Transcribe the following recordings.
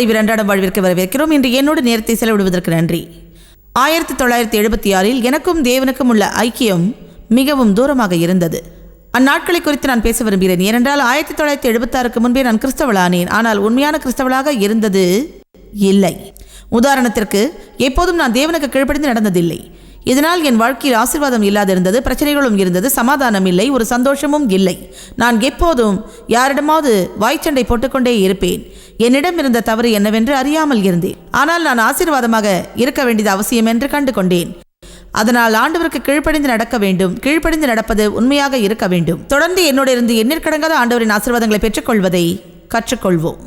ஆனந்தமடை அன்றாட வாழ்விற்கு வரவேற்கிறோம். இன்று என்னோடு நேரத்தை செலவிடுவதற்கு நன்றி. ஆயிரத்தி தொள்ளாயிரத்தி எழுபத்தி ஆறில் எனக்கும் தேவனுக்கும் உள்ள ஐக்கியம் மிகவும் தூரமாக இருந்தது. அந்நாட்களை குறித்து நான் பேச விரும்புகிறேன். ஏனென்றால் ஆயிரத்தி தொள்ளாயிரத்தி எழுபத்தாறுக்கு முன்பே நான் கிறிஸ்தவளானேன். ஆனால் உண்மையான கிறிஸ்தவளாக இருந்தது இல்லை. உதாரணத்திற்கு எப்போதும் நான் தேவனுக்கு கீழ்ப்படிந்து நடந்ததில்லை. இதனால் என் வாழ்க்கையில் ஆசீர்வாதம் இல்லாதிருந்தது பிரச்சனைகளும் இருந்தது சமாதானம் இல்லை ஒரு சந்தோஷமும் இல்லை. நான் எப்போதும் யாரிடமாவது வாய்ச்சண்டை போட்டுக்கொண்டே இருப்பேன். என்னிடம் இருந்த தவறு என்னவென்று அறியாமல் இருந்தேன். ஆனால் நான் ஆசீர்வாதமாக இருக்க வேண்டியது அவசியம் என்று கண்டு கொண்டேன் அதனால் ஆண்டவருக்கு கீழ்ப்படிந்து நடக்க வேண்டும். கீழ்ப்படிந்து நடப்பது உண்மையாக இருக்க வேண்டும். தொடர்ந்து என்னோட இருந்து எண்ணிற்கடங்காத ஆண்டவரின் ஆசீர்வாதங்களை பெற்றுக்கொள்வதை கற்றுக்கொள்வோம்.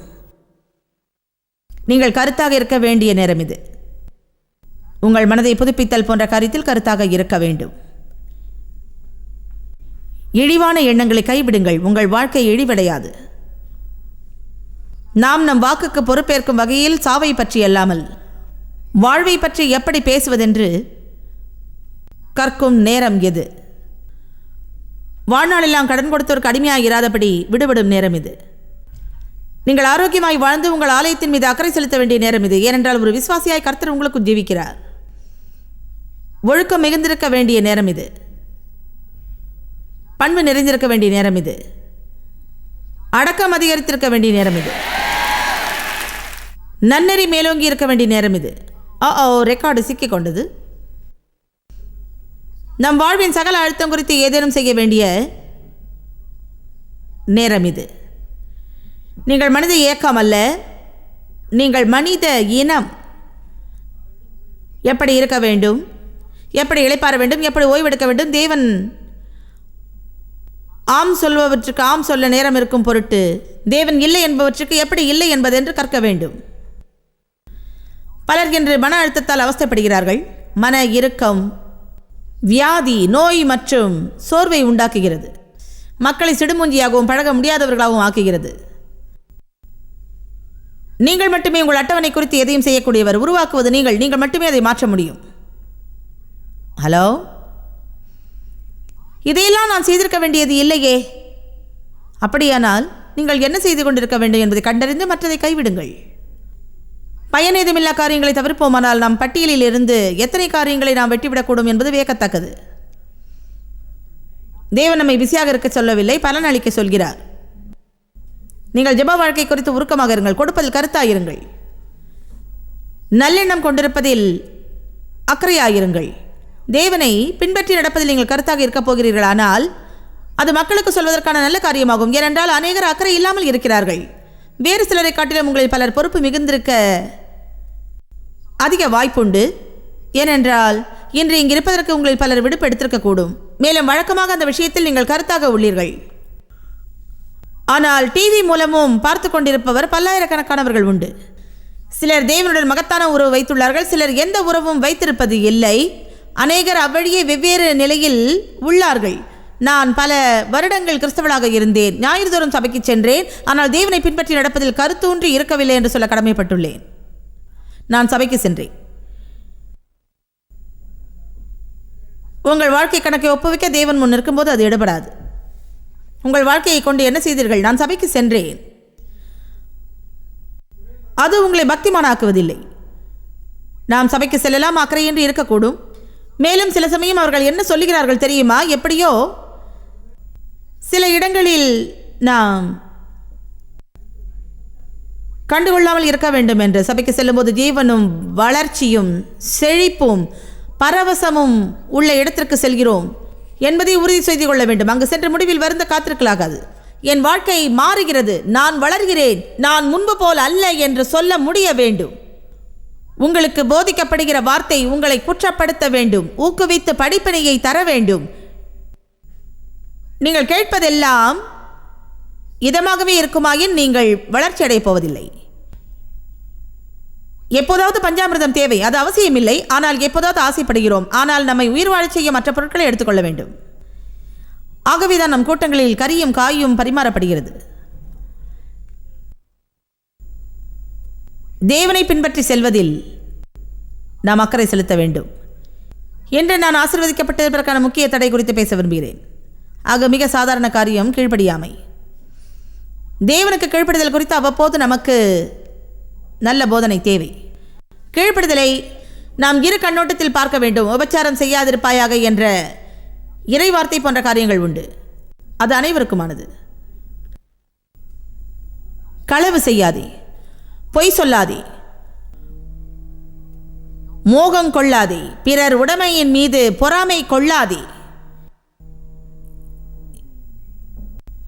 நீங்கள் கருத்தாக இருக்க வேண்டிய நேரம் இது. உங்கள் மனதை புதுப்பித்தல் போன்ற கருத்தில் கருத்தாக இருக்க வேண்டும். இழிவான எண்ணங்களை கைவிடுங்கள். உங்கள் வாழ்க்கை இழிவடையாது. நாம் நம் வாக்குக்கு பொறுப்பேற்கும் வகையில் சாவை பற்றி அல்லாமல் வாழ்வை பற்றி எப்படி பேசுவதென்று கற்கும் நேரம் எது? வாழ்நாளெல்லாம் கடன் கொடுத்தோர் கடுமையாக இராதபடி விடுபடும் நேரம் இது. நீங்கள் ஆரோக்கியமாய் வாழ்ந்து உங்கள் ஆலயத்தின் மீது அக்கறை செலுத்த வேண்டிய நேரம் இது. ஏனென்றால் ஒரு விசுவாசியாய் கர்த்தர் உங்களுக்கு ஜீவிக்கிறார். ஒழுக்கம் மிகுந்திருக்க வேண்டிய நேரம் இது. பண்பு நிறைந்திருக்க வேண்டிய நேரம் இது. அடக்கம் அதிகரித்திருக்க வேண்டிய நேரம் இது. நன்னெறி மேலோங்கி இருக்க வேண்டிய நேரம் இது. ஆ ஓ ரெக்கார்டு சிக்கிக் கொண்டது. நம் வாழ்வின் சகல அழுத்தம் குறித்து ஏதேனும் செய்ய வேண்டிய நேரம் இது. நீங்கள் மனித இயக்கம் அல்ல நீங்கள் மனித இனம். எப்படி இருக்க வேண்டும்? எப்படி இளைப்பாற வேண்டும் எப்படி ஓய்வெடுக்க வேண்டும்? தேவன் ஆம் சொல்பவற்றுக்கு ஆம் சொல்ல நேரம் இருக்கும் பொருட்டு தேவன் இல்லை என்பவற்றுக்கு எப்படி இல்லை என்பதென்று கற்க வேண்டும். பலர் இன்று மன அழுத்தத்தால் அவஸ்தைப்படுகிறார்கள். மன இறுக்கம் வியாதி நோய் மற்றும் சோர்வை உண்டாக்குகிறது. மக்களை சிடுமூஞ்சியாகவும் பழக முடியாதவர்களாகவும் ஆக்குகிறது. நீங்கள் மட்டுமே உங்கள் அட்டவணை குறித்து எதையும் செய்யக்கூடியவர் உருவாக்குவது நீங்கள் நீங்கள் மட்டுமே அதை மாற்ற முடியும். ஹலோ? இதையெல்லாம் நான் செய்திருக்க வேண்டியது இல்லையே. அப்படியானால் நீங்கள் என்ன செய்து கொண்டிருக்க வேண்டும் என்பதை கண்டறிந்து மற்றதை கைவிடுங்கள். பயனேதுமில்லா காரியங்களை தவிர்ப்போமானால் நாம் பட்டியலில் இருந்து எத்தனை காரியங்களை நாம் வெட்டிவிடக்கூடும் என்பது வியக்கத்தக்கது. தேவன் நம்மை பிஸியாக இருக்க சொல்லவில்லை பலன் அளிக்க சொல்கிறார். நீங்கள் ஜெப வாழ்க்கை குறித்து உருக்கமாக இருங்கள் கொடுப்பதில் கருத்தாயிருங்கள். நல்லெண்ணம் கொண்டிருப்பதில் அக்கறையாயிருங்கள். தேவனை பின்பற்றி நடப்பதில் நீங்கள் கருத்தாக இருக்கப் போகிறீர்கள் ஆனால் அது மக்களுக்கு சொல்வதற்கான நல்ல காரியமாகும். ஏனென்றால் அநேகர் அக்கறை இல்லாமல் இருக்கிறார்கள். வேறு சிலரை காட்டிலும் உங்களில் பலர் பொறுப்பு மிகுந்திருக்க அதிக வாய்ப்புண்டு. ஏனென்றால் இன்று இங்கு இருப்பதற்கு உங்களில் பலர் விடுப்பு எடுத்திருக்கக்கூடும். மேலும் வழக்கமாக அந்த விஷயத்தில் நீங்கள் கருத்தாக உள்ளீர்கள். ஆனால் டிவி மூலமும் பார்த்து கொண்டிருப்பவர் பல்லாயிரக்கணக்கானவர்கள் உண்டு. சிலர் தேவனுடன் மகத்தான உறவு வைத்துள்ளார்கள் சிலர் எந்த உறவும் வைத்திருப்பது இல்லை. அநேகர் அவ்வழியே வெவ்வேறு நிலையில் உள்ளார்கள். நான் பல வருடங்கள் கிறிஸ்தவளாக இருந்தேன். ஞாயிறுதோறும் சபைக்கு சென்றேன். ஆனால் தேவனை பின்பற்றி நடப்பதில் கருத்தூன்றி இருக்கவில்லை என்று சொல்ல கடமைப்பட்டுள்ளேன். நான் சபைக்கு சென்றேன். உங்கள் வாழ்க்கை கணக்கை ஒப்புவிக்க தேவன் முன் இருக்கும்போது அது இடப்படாது. உங்கள் வாழ்க்கையை கொண்டு என்ன செய்தீர்கள்? நான் சபைக்கு சென்றேன். அது உங்களை பக்திமானாக்குவதில்லை. நாம் சபைக்கு செல்லலாம். அக்கறையின்றி இருக்கக்கூடும். மேலும் சில சமயம் அவர்கள் என்ன சொல்லுகிறார்கள் தெரியுமா? எப்படியோ சில இடங்களில் நாம் கண்டுகொள்ளாமல் இருக்க வேண்டும் என்று சபைக்கு செல்லும்போது ஜீவனும் வளர்ச்சியும் செழிப்பும் பரவசமும் உள்ள இடத்திற்கு செல்கிறோம் என்பதை உறுதி செய்து கொள்ள வேண்டும். அங்கு சென்ற முடிவில் வருந்த காத்திருக்கலாகாது. என் வாழ்க்கை மாறுகிறது. நான் வளர்கிறேன். நான் முன்பு போல் அல்ல என்று சொல்ல முடிய வேண்டும். உங்களுக்கு போதிக்கப்படுகிற வார்த்தை உங்களை குற்றப்படுத்த வேண்டும் ஊக்குவித்து படிப்பினையை தர வேண்டும். நீங்கள் கேட்பதெல்லாம் இதமாகவே இருக்குமாயின் நீங்கள் வளர்ச்சி அடையப் போவதில்லை. எப்போதாவது பஞ்சாமிர்தம் தேவை அது அவசியமில்லை ஆனால் எப்போதாவது ஆசைப்படுகிறோம் ஆனால் நம்மை உயிர் வாழச் செய்ய மற்ற பொருட்களை எடுத்துக்கொள்ள வேண்டும். ஆகவேதான் நம் கூட்டங்களில் கரியும் காயும் பரிமாறப்படுகிறது. தேவனை பின்பற்றி செல்வதில் நாம் அக்கறை செலுத்த வேண்டும் என்று நான் ஆசிர்வதிக்கப்பட்டதற்கான முக்கிய தடை குறித்து பேச விரும்புகிறேன். ஆக மிக சாதாரண காரியம் கீழ்ப்படியாமை. தேவனுக்கு கீழ்ப்படுதல் குறித்து அவ்வப்போது நமக்கு நல்ல போதனை தேவை. கீழ்ப்படுதலை நாம் இரு கண்ணோட்டத்தில் பார்க்க வேண்டும். உபச்சாரம் செய்யாதிருப்பாயாக என்ற இறைவார்த்தை போன்ற காரியங்கள் உண்டு. அது அனைவருக்குமானது. களவு செய்யாதே. பொய் சொல்லாதே. மோகம் கொள்ளாதே. பிறர் உடைமையின் மீது பொறாமை கொள்ளாதே.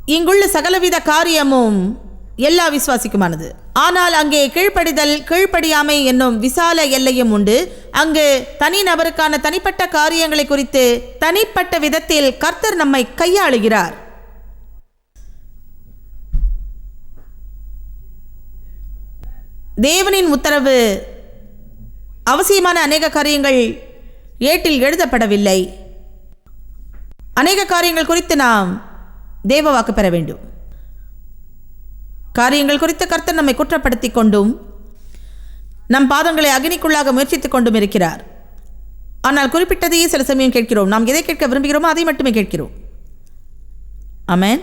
இங்குள்ள சகலவித காரியமும் எல்லா விசுவாசிக்குமானது. ஆனால் அங்கே கீழ்ப்படிதல் கீழ்ப்படியாமை என்னும் விசால எல்லையும் உண்டு. அங்கு தனி நபருக்கான தனிப்பட்ட காரியங்களை குறித்து தனிப்பட்ட விதத்தில் கர்த்தர் நம்மை கையாளுகிறார். தேவனின் உத்தரவு அவசியமான அநேக காரியங்கள் ஏட்டில் எழுதப்படவில்லை. அநேக காரியங்கள் குறித்து நாம் தேவ வாக்கு பெற வேண்டும். காரியங்கள் குறித்து கர்த்தர் நம்மை குற்றப்படுத்தி கொண்டும் நம் பாதங்களை அக்னிக்குள்ளாக முயற்சித்துக் கொண்டும் இருக்கிறார். ஆனால் குறிப்பிட்டதையே சில சமயம் கேட்கிறோம். நாம் எதை கேட்க விரும்புகிறோமோ அதை மட்டுமே கேட்கிறோம். அமேன்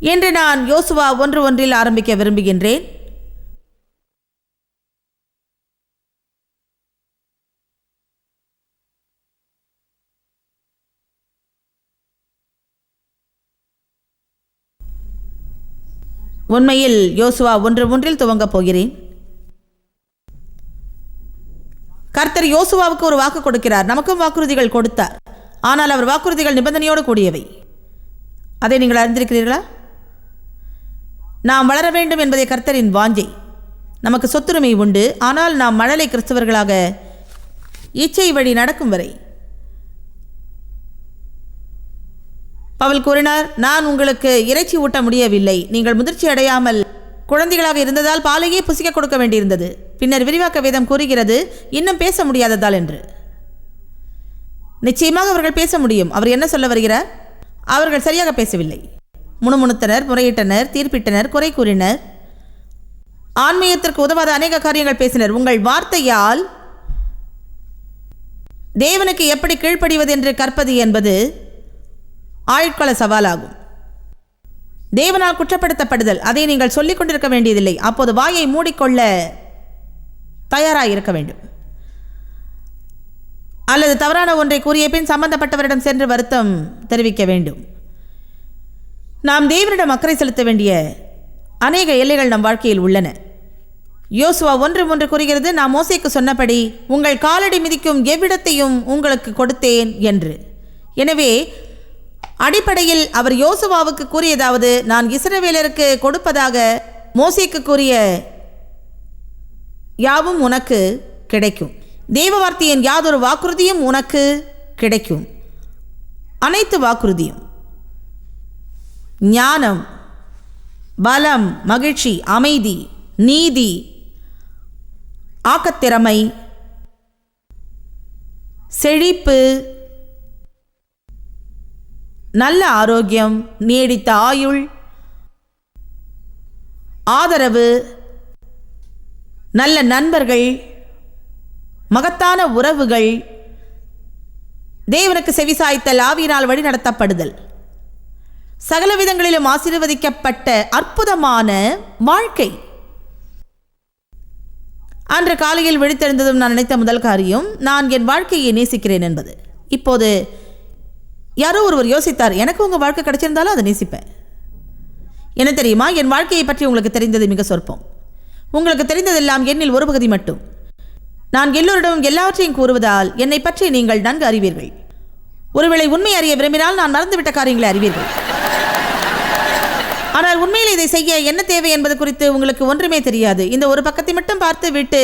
என்று நான் யோசுவா ஒன்று ஒன்றில் ஆரம்பிக்க விரும்புகின்றேன். உண்மையில் யோசுவா ஒன்று ஒன்றில் துவங்கப் போகிறேன். கர்த்தர் யோசுவாவுக்கு ஒரு வாக்கு கொடுக்கிறார். நமக்கும் வாக்குறுதிகள் கொடுத்தார். ஆனால் அவர் வாக்குறுதிகள் நிபந்தனையோடு கூடியவை. அதை நீங்கள் அறிந்திருக்கிறீர்களா? நாம் வளர வேண்டும் என்பதை கர்த்தரின் வாஞ்சை. நமக்கு சொத்துரிமை உண்டு. ஆனால் நாம் மழலை கிறிஸ்தவர்களாக இச்சை வழி நடக்கும் வரை பவல் கூறினார் நான் உங்களுக்கு இறைச்சி ஊட்ட முடியவில்லை. நீங்கள் முதிர்ச்சி அடையாமல் குழந்தைகளாக இருந்ததால் பாலையே புசிக்க கொடுக்க வேண்டியிருந்தது. பின்னர் விரிவாக்க வேதம் கூறுகிறது இன்னும் பேச முடியாததால் என்று. நிச்சயமாக அவர்கள் பேச முடியும். அவர் என்ன சொல்ல வருகிறார்? அவர்கள் சரியாக பேசவில்லை. முணுமுணுத்தனர் முறையிட்டனர் தீர்ப்பிட்டனர் குறை கூறினர். ஆன்மீகத்திற்கு உதவாத அநேக காரியங்கள் பேசினர். உங்கள் வார்த்தையால் தேவனுக்கு எப்படி கீழ்ப்படிவது என்று கற்பது என்பது ஆயுட்கால சவாலாகும். தேவனால் குற்றப்படுத்தப்படுதல் அதை நீங்கள் சொல்லிக் கொண்டிருக்க வேண்டியதில்லை. அப்போது வாயை மூடிக்கொள்ள தயாராக இருக்க வேண்டும். அல்லது தவறான ஒன்றை கூறிய பின் சம்பந்தப்பட்டவரிடம் சென்று வருத்தம் தெரிவிக்க வேண்டும். நாம் தேவனிடம் அக்கறை செலுத்த வேண்டிய அநேக எல்லைகள் நம் வாழ்க்கையில் உள்ளன. யோசுவா ஒன்று ஒன்று கூறுகிறது நான் மோசைக்கு சொன்னபடி உங்கள் காலடி மிதிக்கும் எவ்விடத்தையும் உங்களுக்கு கொடுத்தேன் என்று. எனவே அடிப்படையில் அவர் யோசுவாவுக்கு கூறியதாவது நான் இஸ்ரவேலருக்கு கொடுப்பதாக மோசேக்கு கூறிய யாவும் உனக்கு கிடைக்கும். தேவவார்த்தையின் யாதொரு வாக்குறுதியும் உனக்கு கிடைக்கும். அனைத்து வாக்குறுதியும். ஞானம் பலம் மகிழ்ச்சி அமைதி நீதி ஆக்கத்திறமை செழிப்பு நல்ல ஆரோக்கியம் நீடித்த ஆயுள் ஆதரவு நல்ல நண்பர்கள் மகத்தான உறவுகள் தேவனுக்கு செவிசாய்த்த லாவியினால் வழி நடத்தப்படுதல் சகல விதங்களிலும் ஆசீர்வதிக்கப்பட்ட அற்புதமான வாழ்க்கை. அன்று காலையில் விழித்தெழுந்ததும் நான் நினைத்த முதல் காரியம் நான் என் வாழ்க்கையை நேசிக்கிறேன் என்பது. இப்போது யாரோ ஒருவர் யோசித்தார் எனக்கு உங்கள் வாழ்க்கை கிடைச்சிருந்தாலும் அதை நேசிப்பேன். என்ன தெரியுமா? என் வாழ்க்கையை பற்றி உங்களுக்கு தெரிந்தது மிக சொற்பம். உங்களுக்கு தெரிந்ததெல்லாம் என்னில் ஒரு பகுதி மட்டும். நான் எல்லோரிடமும் எல்லாவற்றையும் கூறுவதால் என்னை பற்றி நீங்கள் நன்கு அறிவீர்கள். ஒருவேளை உண்மை அறிய விரும்பினால் நான் மறந்துவிட்ட காரியங்களை அறிவீர்கள். ஆனால் உண்மையில் இதை செய்ய என்ன தேவை என்பது குறித்து உங்களுக்கு ஒன்றுமே தெரியாது. இந்த ஒரு பக்கத்தை மட்டும் பார்த்து விட்டு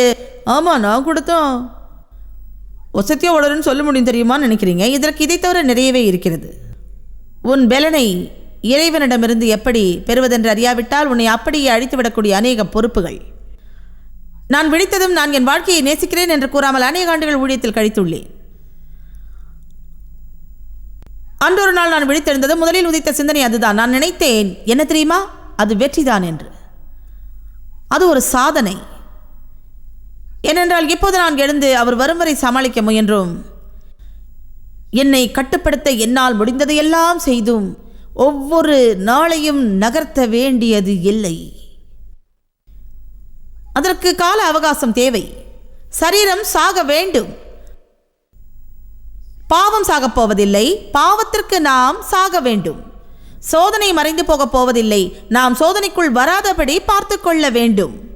ஆமா நான் கொடுத்தோம். ஒசத்தியோ உடனும் சொல்ல முடியும் தெரியுமான்னு நினைக்கிறீங்க? இதற்கு இதை தவிர நிறையவே இருக்கிறது. உன் பெலனை இறைவனிடமிருந்து எப்படி பெறுவதென்று அறியாவிட்டால் உன்னை அப்படியே அழித்துவிடக்கூடிய அநேக பொறுப்புகள். நான் விழித்ததும் நான் என் வாழ்க்கையை நேசிக்கிறேன் என்று கூறாமல் அநேக ஆண்டுகள் ஊழியத்தில் கழித்துள்ளேன். அன்றொரு நாள் நான் விழித்தெழுந்தது முதலில் உதித்த சிந்தனை அதுதான். நான் நினைத்தேன் என்ன தெரியுமா? அது வெற்றிதான் என்று. அது ஒரு சாதனை. ஏனென்றால் இப்போது நான் எழுந்து அவர் வரும் வரை சமாளிக்க முயன்றும்? என்னை கட்டுப்படுத்த என்னால் முடிந்ததையெல்லாம் செய்தும் ஒவ்வொரு நாளையும் நகர்த்த வேண்டியது இல்லை. அதற்கு கால அவகாசம் தேவை. சரீரம் சாக வேண்டும். பாவம் சாகப் போவதில்லை. பாவத்திற்கு நாம் சாக வேண்டும். சோதனை மறைந்து போகப் போவதில்லை. நாம் சோதனைக்குள் வராதபடி பார்த்து கொள்ள வேண்டும்.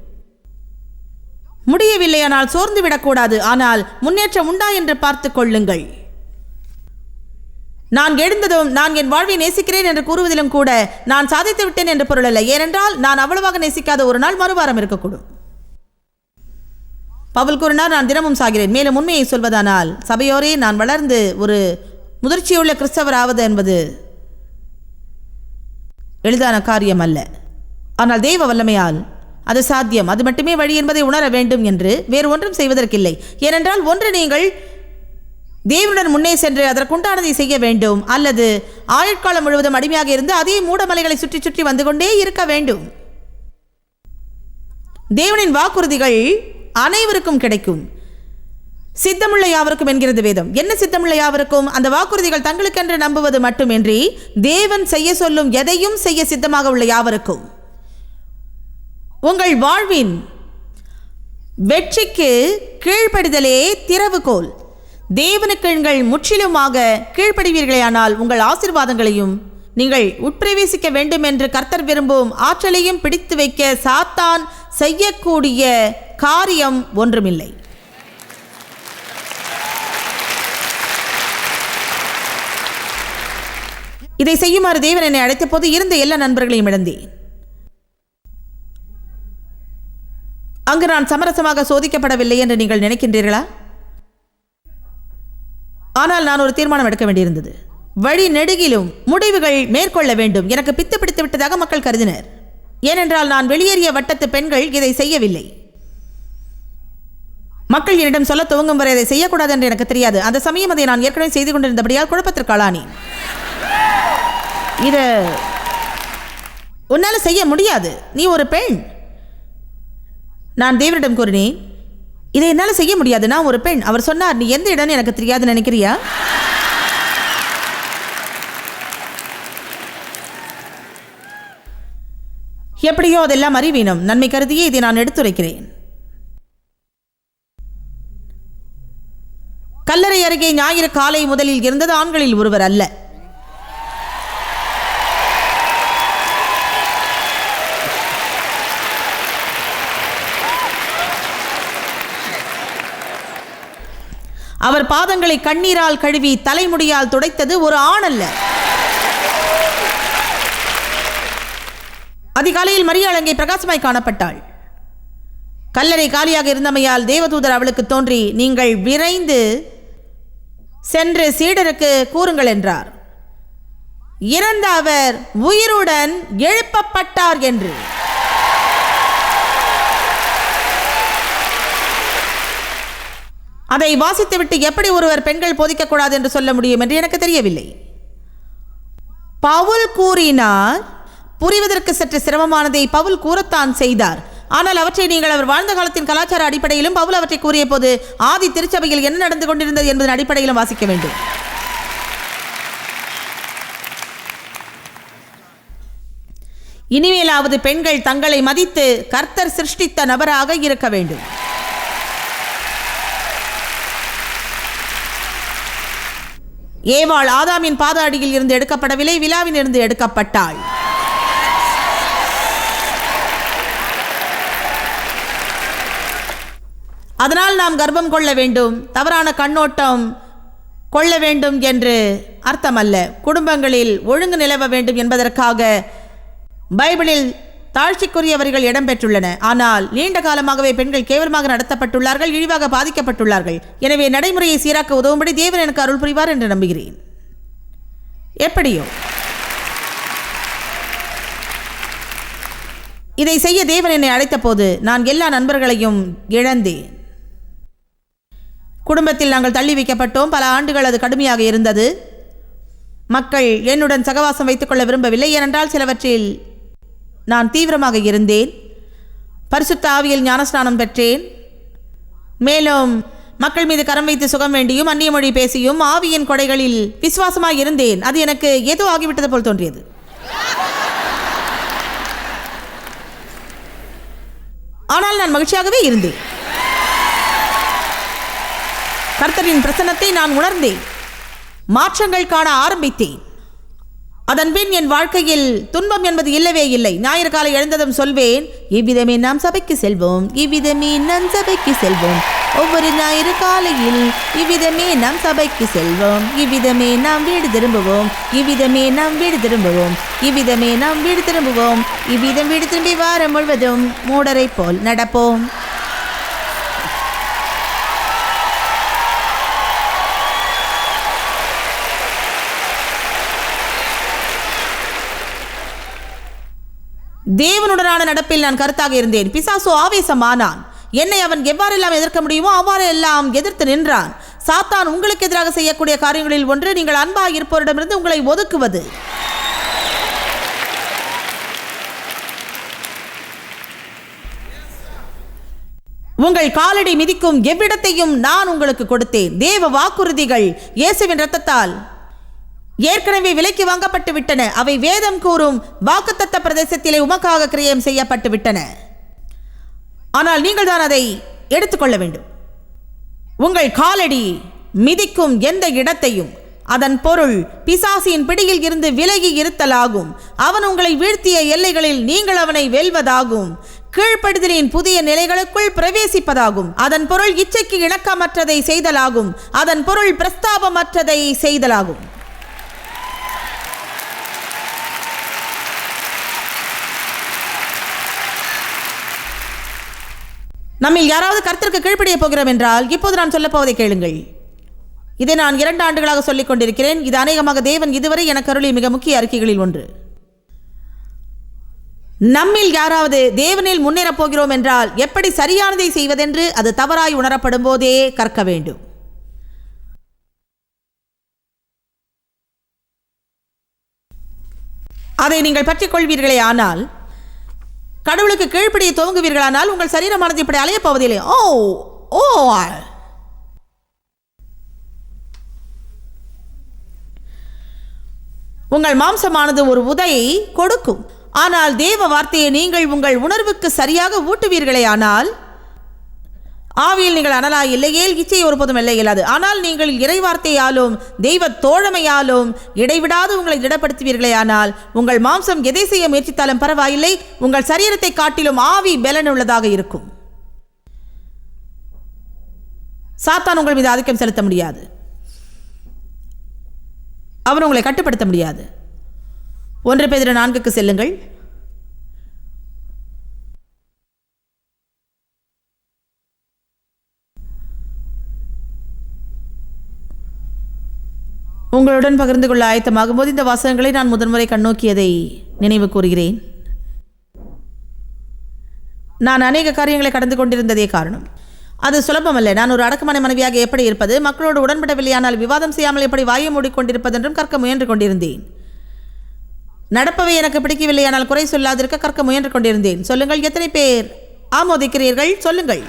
முடியவில்லையானால் சோர்ந்து விடக்கூடாது. ஆனால் முன்னேற்றம் உண்டா என்று பார்த்து கொள்ளுங்கள். நான் எழுந்ததும் நான் என் வாழ்வை நேசிக்கிறேன் என்று கூறுவதிலும் கூட நான் சாதித்து விட்டேன் என்று பொருளல்ல. ஏனென்றால் நான் அவ்வளவாக நேசிக்காத ஒரு நாள் மறுவாரம் இருக்கக்கூடும். பவுல் கூறினார் நான் தினமும் சாகிறேன். மேலும் உண்மையை சொல்வதானால் சபையோரே நான் வளர்ந்து ஒரு முதிர்ச்சியுள்ள கிறிஸ்தவர் ஆவது என்பது எளிதான காரியம் அல்ல. ஆனால் தெய்வ வல்லமையால் அது சாத்தியம். அது மட்டுமே வழி என்பதை உணர வேண்டும் என்று வேறு ஒன்றும் செய்வதற்கில்லை. ஏனென்றால் ஒன்று நீங்கள் தேவனுடன் முன்னே சென்று அதற்குண்டானதை செய்ய வேண்டும். அல்லது ஆயுட்காலம் முழுவதும் அடிமையாக இருந்து அதே மூடமலைகளை சுற்றி சுற்றி வந்து கொண்டே இருக்க வேண்டும். தேவனின் வாக்குறுதிகள் அனைவருக்கும் கிடைக்கும். சித்தமுள்ள யாவருக்கும் என்கிறது வேதம். என்ன சித்தமுள்ள யாவருக்கும்? அந்த வாக்குறுதிகள் தங்களுக்கென்று நம்புவது மட்டுமின்றி தேவன் செய்ய சொல்லும் எதையும் செய்ய சித்தமாக உள்ள யாவருக்கும். உங்கள் வாழ்வின் வெற்றிக்கு கீழ்ப்படிதலே திறவுகோல். தேவனுக்கு நீங்கள் முற்றிலுமாக கீழ்ப்படுவீர்களேயானால் உங்கள் ஆசீர்வாதங்களையும் நீங்கள் உட்பிரவேசிக்க வேண்டும் என்று கர்த்தர் விரும்பும் ஆற்றலையும் பிடித்து வைக்க சாத்தான் செய்யக்கூடிய காரியம் ஒன்றுமில்லை. இதை செய்யுமாறு தேவன் என்னை அழைத்த போது இருந்த எல்லா நண்பர்களையும் இழந்தேன். அங்கு நான் சமரசமாக சோதிக்கப்படவில்லை என்று நீங்கள் நினைக்கின்றீர்களா? ஆனால் நான் ஒரு தீர்மானம் எடுக்க வேண்டியிருந்தது. வழி நெடுகிலும் முடிவுகள் மேற்கொள்ள வேண்டும். எனக்கு பித்து பிடித்து விட்டதாக மக்கள் கருதினர். ஏனென்றால் நான் வெளியேறிய வட்டத்து பெண்கள் இதை செய்யவில்லை. மக்கள் என்னிடம் சொல்ல துவங்கும் வரை அதை செய்யக்கூடாது என்று எனக்கு தெரியாது. அந்த சமயம் அதை நான் ஏற்கனவே செய்து கொண்டிருந்தபடியால் குழப்பத்திற்கு இது உன்னால் செய்ய முடியாது. நீ ஒரு பெண். நான் தேவரிடம் கூறினேன் இதை என்னால் செய்ய முடியாது. நான் ஒரு பெண். அவர் சொன்னார் நீ எந்த இடம்னு எனக்கு தெரியாதுன்னு நினைக்கிறியா? எப்படியோ அதெல்லாம் அறிவீனம். நன்மை கருதியே இதை நான் எடுத்துரைக்கிறேன். கல்லறை அருகே ஞாயிறு காலை முதலில் இருந்தது ஆண்களில் ஒருவர் அல்ல. அவர் பாதங்களை கண்ணீரால் கழுவி தலைமுடியால் துடைத்தது ஒரு ஆண் அல்ல. அதிகாலையில் மரியாள் அங்கே பிரகாசமாய் காணப்பட்டாள். கல்லறை காலியாக இருந்தமையால் தேவதூதர் அவளுக்கு தோன்றி நீங்கள் விரைந்து சென்று சீடருக்கு கூறுங்கள் என்றார். இறந்த அவர் உயிருடன் எழுப்பப்பட்டார் என்று. அதை வாசித்துவிட்டு எப்படி ஒருவர் பெண்கள் போதிக்கக்கூடாது என்று சொல்ல முடியும் என்று எனக்கு தெரியவில்லை. பவுல் கூறினார் புரிவதற்கு சற்று சிரமமானதை பவுல் கூறத்தான் செய்தார். ஆனால் அவற்றை நீங்கள் அவர் வாழ்ந்த காலத்தின் கலாச்சார அடிப்படையிலும் பவுல் அவற்றை கூறிய போது ஆதி திருச்சபையில் என்ன நடந்து கொண்டிருந்தது என்பதன் அடிப்படையிலும் வாசிக்க வேண்டும். இனிமேலாவது பெண்கள் தங்களை மதித்து கர்த்தர் சிருஷ்டித்த நபராக இருக்க வேண்டும். ஏவாள் ஆதாமின் பாத அடியில் இருந்து எடுக்கப்படவில்லை விழாவில் இருந்து எடுக்கப்பட்டாள். அதனால் நாம் கர்ப்பம் கொள்ள வேண்டும் தவறான கண்ணோட்டம் கொள்ள வேண்டும் என்று அர்த்தமல்ல. குடும்பங்களில் ஒழுங்கு நிலவ வேண்டும் என்பதற்காக பைபிளில் தாழ்ச்சிக்குரியவர்கள் இடம்பெற்றுள்ளன. ஆனால் நீண்ட காலமாகவே பெண்கள் கேவலமாக நடத்தப்பட்டுள்ளார்கள் இழிவாக பாதிக்கப்பட்டுள்ளார்கள். எனவே நடைமுறையை சீராக்க உதவும்படி தேவன் எனக்கு அருள் புரிவார் என்று நம்புகிறேன். எப்படியோ. இதை செய்ய தேவன் என்னை அழைத்த போது நான் எல்லா நண்பர்களையும் இழந்தேன். குடும்பத்தில் நாங்கள் தள்ளி வைக்கப்பட்டோம். பல ஆண்டுகள் அது கடுமையாக இருந்தது. மக்கள் என்னுடன் சகவாசம் வைத்துக்கொள்ள விரும்பவில்லை. ஏனென்றால் சிலவற்றில் நான் தீவிரமாக இருந்தேன். பரிசுத்த ஆவியில் ஞானஸ்நானம் பெற்றேன். மேலும் மக்கள் மீது கரம் வைத்து சுகம் வேண்டியும் அந்நிய மொழி பேசியும் ஆவியின் கொடைகளில் விசுவாசமாக இருந்தேன். அது எனக்கு ஏதோ ஆகிவிட்டது போல் தோன்றியது. ஆனால் நான் மகிழ்ச்சியாகவே இருந்தேன். கர்த்தரின் பிரசன்னத்தை நான் உணர்ந்தேன். மாற்றங்கள் காண ஆரம்பித்தேன். அதன்பின் என் வாழ்க்கையில் துன்பம் என்பது இல்லவே இல்லை. ஞாயிறு காலை எழுந்ததும் சொல்வேன் இவ்விதமே நாம் சபைக்கு செல்வோம் இவ்விதமே நாம் சபைக்கு செல்வோம். ஒவ்வொரு ஞாயிறு காலையில் இவ்விதமே நாம் சபைக்கு செல்வோம் இவ்விதமே நாம் வீடு திரும்புவோம் இவ்விதமே நாம் வீடு திரும்புவோம் இவ்விதமே நாம் வீடு திரும்புவோம் இவ்விதம் வீடு திரும்பி வாரம் முழுவதும் மூடரை போல் நடப்போம். தேவனுடனான நடப்பில் நான் கருத்தாக இருந்தேன். பிசாசு ஆவேசமானான். என்னை அவன் எவ்வாறெல்லாம் எதிர்க்க முடியுமோ அவ்வாறெல்லாம் எதிர்த்து நின்றான். சாத்தான் உங்களுக்கு எதிராக செய்யக்கூடிய காரியங்களில் ஒன்று நீங்கள் அன்பாக இருப்பவரிடமிருந்து உங்களை ஒதுக்குவது. உங்கள் காலடி மிதிக்கும் எவ்விடத்தையும் நான் உங்களுக்கு கொடுத்தேன். தேவ வாக்குறுதிகள் இயேசுவின் ரத்தத்தால் ஏற்கனவே விலைக்கு வாங்கப்பட்டு விட்டன. அவை வேதம் கூறும் வாக்குத்தத்த பிரதேசத்திலே உமக்காக கிரியம் செய்யப்பட்டு விட்டன. ஆனால் நீங்கள் தான் அதை எடுத்துக்கொள்ள வேண்டும். உங்கள் காலடி மிதிக்கும் எந்த இடத்தையும் அதன் பொருள் பிசாசியின் பிடியில் இருந்து விலகி இருத்தலாகும். அவன் உங்களை வீழ்த்திய எல்லைகளில் நீங்கள் அவனை வெல்வதாகும். கீழ்ப்படுதலின் புதிய நிலைகளுக்குள் பிரவேசிப்பதாகும். அதன் பொருள் இச்சைக்கு இணக்கமற்றதை செய்தலாகும். அதன் பொருள் பிரஸ்தாபமற்றதை செய்தலாகும். நம்மில் யாராவது கருத்திற்கு கீழ்ப்படிய போகிறோம் என்றால் இப்போது நான் சொல்லப்போவதை கேளுங்கள். இதை நான் இரண்டு ஆண்டுகளாக சொல்லிக் கொண்டிருக்கிறேன். இது அநேகமாக தேவன் இதுவரை எனக்கு அருளி மிக முக்கிய அறிக்கைகளில் ஒன்று. நம்மில் யாராவது தேவனில் முன்னேறப் போகிறோம் என்றால் எப்படி சரியானதை செய்வதென்று அது தவறாய் உணரப்படும் போதே கற்க வேண்டும். அதை நீங்கள் பற்றிக் கொள்வீர்களே ஆனால் கடவுளுக்கு கீழ்ப்படியை துவங்குவீர்களானால் உங்கள் சரீரமானது இப்படி அலையப் போவதில்லை. ஓ ஓ உங்கள் மாம்சமானது ஒரு உதையை கொடுக்கும். ஆனால் தேவ வார்த்தையை நீங்கள் உங்கள் உணர்வுக்கு சரியாக ஊட்டுவீர்களே ஆனால் ஆவியில் நீங்கள் அனலா இல்லையேல் இச்சை ஒருபோதும் இல்லை இல்லாது. ஆனால் நீங்கள் இறைவார்த்தையாலும் தெய்வ தோழமையாலும் இடைவிடாது உங்களை திடப்படுத்துவீர்களே ஆனால் உங்கள் மாம்சம் எதை செய்ய முயற்சித்தாலும் பரவாயில்லை உங்கள் சரீரத்தை காட்டிலும் ஆவி பலன் உள்ளதாக இருக்கும். சாத்தான் உங்கள் மீது ஆதிக்கம் செலுத்த முடியாது. அவர் உங்களை கட்டுப்படுத்த முடியாது. ஒன்று பேதிர நான்குக்கு செல்லுங்கள். உங்களுடன் பகிர்ந்து கொள்ள ஆயத்தமாகும் போது இந்த வாசகங்களை நான் முதன்முறை கண்ணோக்கியதை நினைவு கூறுகிறேன். நான் அநேக காரியங்களை கடந்து கொண்டிருந்ததே காரணம். அது சுலபமல்ல. நான் ஒரு அடக்கமான மனைவியாக எப்படி இருப்பது மக்களோடு உடன்படவில்லையானால் விவாதம் செய்யாமல் எப்படி வாயை மூடிக்கொண்டிருப்பதென்றும் கற்க முயன்று கொண்டிருந்தேன். நடப்பவை எனக்கு பிடிக்கவில்லையானால் குறை சொல்லாதிருக்க கற்க முயன்று கொண்டிருந்தேன். சொல்லுங்கள் எத்தனை பேர் ஆமோதிக்கிறீர்கள்? சொல்லுங்கள்.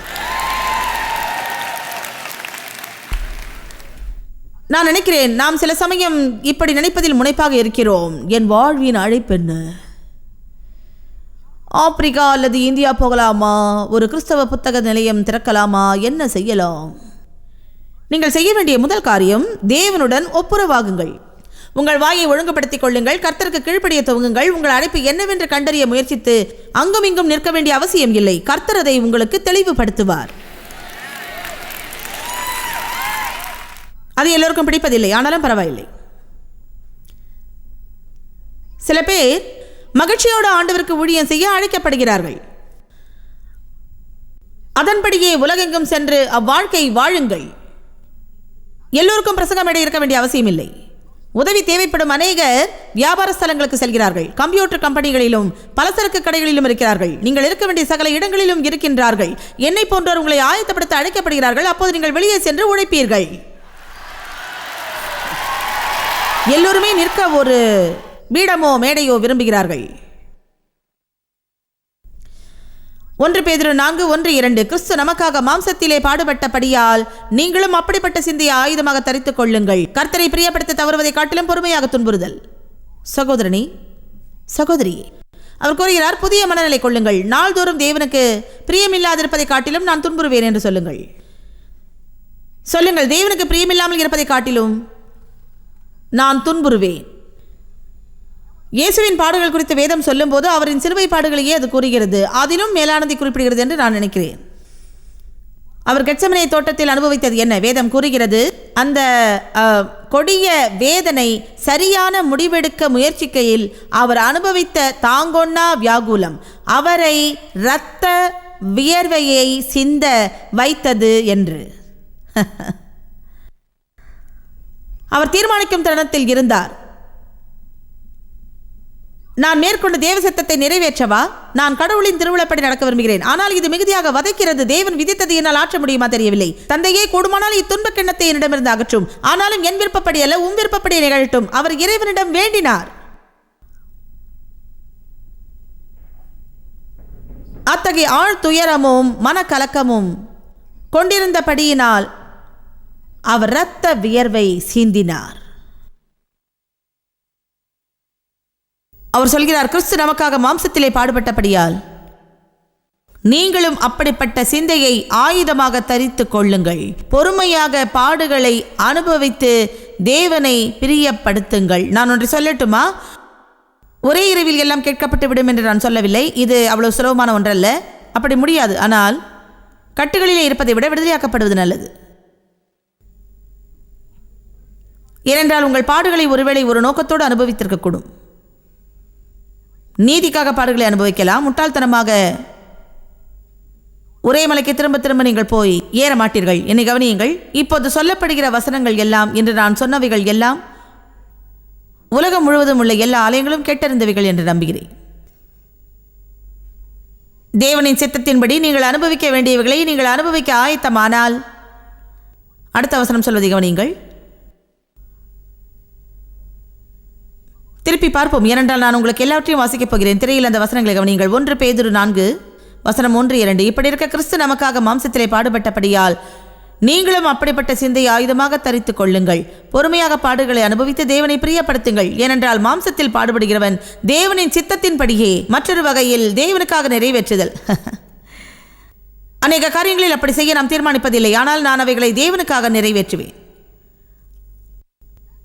நான் நினைக்கிறேன் நாம் சில சமயம் இப்படி நினைப்பதில் முனைப்பாக இருக்கிறோம். என் வாழ்வின் அழைப்பென்ன ஆப்பிரிக்கா அல்லது இந்தியா போகலாமா? ஒரு கிறிஸ்தவ புத்தக நிலையம் திறக்கலாமா? என்ன செய்யலாம்? நீங்கள் செய்ய வேண்டிய முதல் காரியம் தேவனுடன் ஒப்புரவாகுங்கள். உங்கள் வாயை ஒழுங்குபடுத்திக் கொள்ளுங்கள் கர்த்தருக்கு கீழ்ப்படிய துவங்குங்கள். உங்கள் அழைப்பு என்னவென்று கண்டறிய முயற்சித்து அங்கும் இங்கும் நிற்க வேண்டிய அவசியம் இல்லை. கர்த்தர் அதை உங்களுக்கு தெளிவுபடுத்துவார். அது எல்லோருக்கும் பிடிப்பதில்லை ஆனாலும் பரவாயில்லை. சில பேர் மகிழ்ச்சியோடு ஆண்டவருக்கு ஊழியம் செய்ய அழைக்கப்படுகிறார்கள். அதன்படியே உலகெங்கும் சென்று அவ்வாழ்க்கை வாழுங்கள். எல்லோருக்கும் பிரசங்கமேடை இருக்க வேண்டிய அவசியம் இல்லை உதவி தேவைப்படும் அநேகர் வியாபார ஸ்தலங்களுக்கு செல்கிறார்கள். கம்ப்யூட்டர் கம்பெனிகளிலும் பலசரக்கு கடைகளிலும் இருக்கிறார்கள். நீங்கள் இருக்க வேண்டிய சகல இடங்களிலும் இருக்கின்றார்கள். என்னை போன்றோர் உங்களை ஆயத்தப்படுத்த அழைக்கப்படுகிறார்கள். அப்போது நீங்கள் வெளியே சென்று உழைப்பீர்கள். எல்லோருமே நிற்க ஒரு பீடமோ மேடையோ விரும்புகிறார்கள். ஒன்று பேதிரு நான்கு ஒன்று இரண்டு. கிறிஸ்து நமக்காக மாம்சத்திலே பாடுபட்டபடியால் நீங்களும் அப்படிப்பட்ட சிந்தையை ஆயுதமாக தரித்துக் கொள்ளுங்கள். கர்த்தரை பிரியப்படுத்த தவறுவதை காட்டிலும் பொறுமையாக துன்புறுதல். சகோதரனி சகோதரியே அவர் கூறுகிறார் புதிய மனநிலை கொள்ளுங்கள். நாள்தோறும் தேவனுக்கு பிரியமில்லாதிருப்பதை காட்டிலும் நான் துன்புறுவேன் என்று சொல்லுங்கள். சொல்லுங்கள் தேவனுக்கு பிரியமில்லாமல் இருப்பதை காட்டிலும் நான் துன்புறுவேன். இயேசுவின் பாடுகள் குறித்து வேதம் சொல்லும்போது அவரின் சிலுவை பாடுகளையே அது கூறுகிறது. அதிலும் மேலானதை குறிப்பிடுகிறது என்று நான் நினைக்கிறேன். அவர் கெச்சமனை தோட்டத்தில் அனுபவித்தது என்ன? வேதம் கூறுகிறது அந்த கொடிய வேதனை சரியான முடிவெடுக்க முயற்சிக்கையில் அவர் அனுபவித்த தாங்கொன்னா வியாகுலம். அவரை இரத்த வியர்வையை சிந்த வைத்தது என்று. அவர் தீர்மானிக்கும் தருணத்தில் இருந்தார். நான் மேற்கொண்ட தேவ சத்தத்தை நிறைவேற்றவா? நான் கடவுளின் திருவிழப்படி நடக்க விரும்புகிறேன். ஆனால் இது மிகுதியாக வதைக்கிறது. தேவன் விதித்தது என்னால் ஆற்ற முடியுமா தெரியவில்லை. தந்தையே கூடுமானால் இத்துன்ப கிண்ணத்தை என்னிடமிருந்து அகற்றும். ஆனாலும் என் விருப்பப்படி அல்ல உன் விருப்பப்படி நிகழட்டும். அவர் இறைவனிடம் வேண்டினார். அத்தகைய ஆழ் துயரமும் மனக்கலக்கமும் கொண்டிருந்தபடியினால் அவர் இரத்த வியர்வை சிந்தினார். அவர் சொல்கிறார் கிறிஸ்து நமக்காக மாம்சத்திலே பாடுபட்டபடியால் நீங்களும் அப்படிப்பட்ட சிந்தையை ஆயுதமாக தரித்து கொள்ளுங்கள். பொறுமையாக பாடுகளை அனுபவித்து தேவனை பிரியப்படுத்துங்கள். நான் ஒன்று சொல்லட்டுமா? ஒரே இரவில் எல்லாம் கேட்கப்பட்டு விடும் என்று நான் சொல்லவில்லை. இது அவ்வளவு சுலபமான ஒன்றல்ல. அப்படி முடியாது. ஆனால் கட்டுகளிலே இருப்பதை விட விடுதலையாக்கப்படுவது நல்லது. ஏனென்றால் உங்கள் பாடுகளை ஒருவேளை ஒரு நோக்கத்தோடு அனுபவித்திருக்கக்கூடும். நீதிக்காக பாடுகளை அனுபவிக்கலாம். முட்டாள்தனமாக ஒரே மலைக்கு திரும்ப திரும்ப நீங்கள் போய் ஏற மாட்டீர்கள். என்னை கவனியுங்கள். இப்போது சொல்லப்படுகிற வசனங்கள் எல்லாம் என்று நான் சொன்னவைகள் எல்லாம் உலகம் முழுவதும் உள்ள எல்லா ஆலயங்களும் கேட்டறிந்தவைகள் என்று நம்புகிறேன். தேவனின் சித்தத்தின்படி நீங்கள் அனுபவிக்க வேண்டியவைகளை நீங்கள் அனுபவிக்க ஆயத்தமானால் அடுத்த வசனம் சொல்வதை கவனியுங்கள். திருப்பி பார்ப்போம். ஏனென்றால் நான் உங்களுக்கு எல்லாவற்றையும் வாசிக்கப் போகிறேன். திரையில் அந்த வசனங்களை கவனியுங்கள். ஒன்று பேதுரு நான்கு வசனம் ஒன்று இரண்டு. இப்படி இருக்க கிறிஸ்து நமக்காக மாம்சத்திலே பாடுபட்டபடியால் நீங்களும் அப்படிப்பட்ட சிந்தை ஆயுதமாக தரித்துக் கொள்ளுங்கள். பொறுமையாக பாடுகளை அனுபவித்து தேவனை பிரியப்படுத்துங்கள். ஏனென்றால் மாம்சத்தில் பாடுபடுகிறவன் தேவனின் சித்தத்தின்படியே மற்றொரு வகையில் தேவனுக்காக நிறைவேற்றுதல். அநேக காரியங்களில் அப்படி செய்ய நாம் தீர்மானிப்பதில்லை. ஆனால் நான் அவைகளை தேவனுக்காக நிறைவேற்றுவேன்.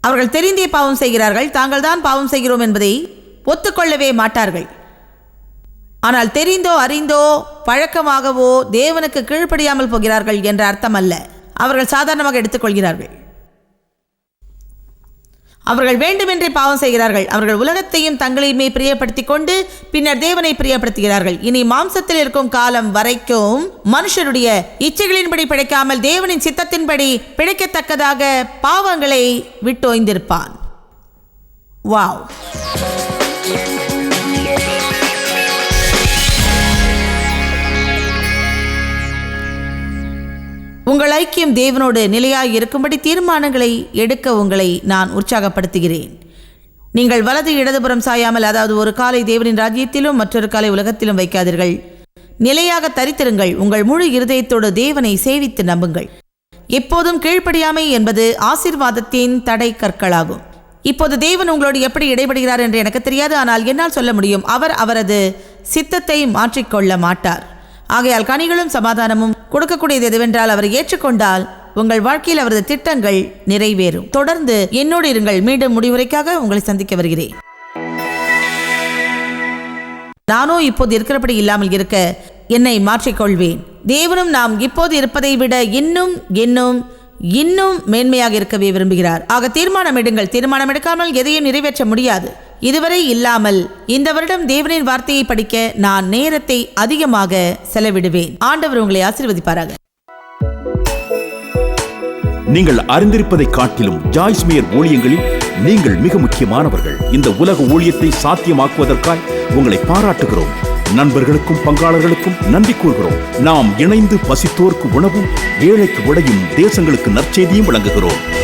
அவர்கள் தெரிந்தே பாவம் செய்கிறார்கள். தாங்கள் தான் பாவம் செய்கிறோம் என்பதை ஒத்துக்கொள்ளவே மாட்டார்கள். ஆனால் தெரிந்தோ அறிந்தோ பழக்கமாகவோ தேவனுக்கு கீழ்ப்படியாமல் போகிறார்கள் என்ற அர்த்தம் அல்ல அவர்கள் சாதாரணமாக எடுத்துக்கொள்கிறார்கள். அவர்கள் வேண்டுமென்றே பாவம் செய்கிறார்கள். அவர்கள் உலகத்தையும் தங்களையுமே பிரியப்படுத்தி கொண்டு பின்னர் தேவனை பிரியப்படுத்துகிறார்கள். இனி மாம்சத்தில் இருக்கும் காலம் வரைக்கும் மனுஷருடைய இச்சைகளின்படி பிழைக்காமல் தேவனின் சித்தத்தின்படி பிழைக்கத்தக்கதாக பாவங்களை விட்டோய்ந்திருப்பான். வாவ். உங்கள் ஐக்கியம் தேவனோடு நிலையாக இருக்கும்படி தீர்மானங்களை எடுக்க உங்களை நான் உற்சாகப்படுத்துகிறேன். நீங்கள் வலது இடதுபுறம் சாயாமல் அதாவது ஒரு காலை தேவனின் ராஜ்யத்திலும் மற்றொரு காலை உலகத்திலும் வைக்காதீர்கள். நிலையாக தரித்திருங்கள். உங்கள் முழு இருதயத்தோடு தேவனை சேவித்து நம்புங்கள். எப்போதும் கீழ்ப்படியாமை என்பது ஆசீர்வாதத்தின் தடை கற்களாகும். இப்போது தேவன் உங்களோடு எப்படி இடைபடுகிறார் என்று எனக்கு தெரியாது. ஆனால் என்னால் சொல்ல முடியும். அவர் அவரது சித்தத்தை மாற்றிக்கொள்ள மாட்டார். ஆகையால் கனிகளும் சமாதானமும் கொடுக்கக்கூடியது எதுவென்றால் அவர் ஏற்றுக்கொண்டால் உங்கள் வாழ்க்கையில் அவரது திட்டங்கள் நிறைவேறும். தொடர்ந்து என்னோடு இருங்கள். மீண்டும் முடிவுரைக்காக உங்களை சந்திக்க வருகிறேன். நானோ இப்போது இருக்கிறபடி இல்லாமல் இருக்க என்னை மாற்றிக்கொள்வேன். தேவனும் நாம் இப்போது இருப்பதை விட இன்னும் இன்னும் இன்னும் மேன்மையாக இருக்கவே விரும்புகிறார். ஆக தீர்மானம் எடுங்கள். தீர்மானம் எடுக்காமல் எதையும் நிறைவேற்ற முடியாது. இதுவரை இல்லாமல் இந்த வருடம் தேவனின் வார்த்தையை படிக்க நான் நேரத்தை அதிகமாக செலவிடுவேன். ஆண்டவர் உங்களை ஆசீர்வதிப்பாராக. நீங்கள் அறிந்திருப்பதை காட்டிலும் ஜாய்ஸ்மியர் ஊழியங்களில் நீங்கள் மிக முக்கியமானவர்கள். இந்த உலக ஊழியத்தை சாத்தியமாக்குவதற்காய் உங்களை பாராட்டுகிறோம். நண்பர்களுக்கும் பங்காளர்களுக்கும் நன்றி கூறுகிறோம். நாம் இணைந்து பசித்தோர்க்கு உணவும் ஏழைக்கு உடையும் தேசங்களுக்கு நற்செய்தியும் வழங்குகிறோம்.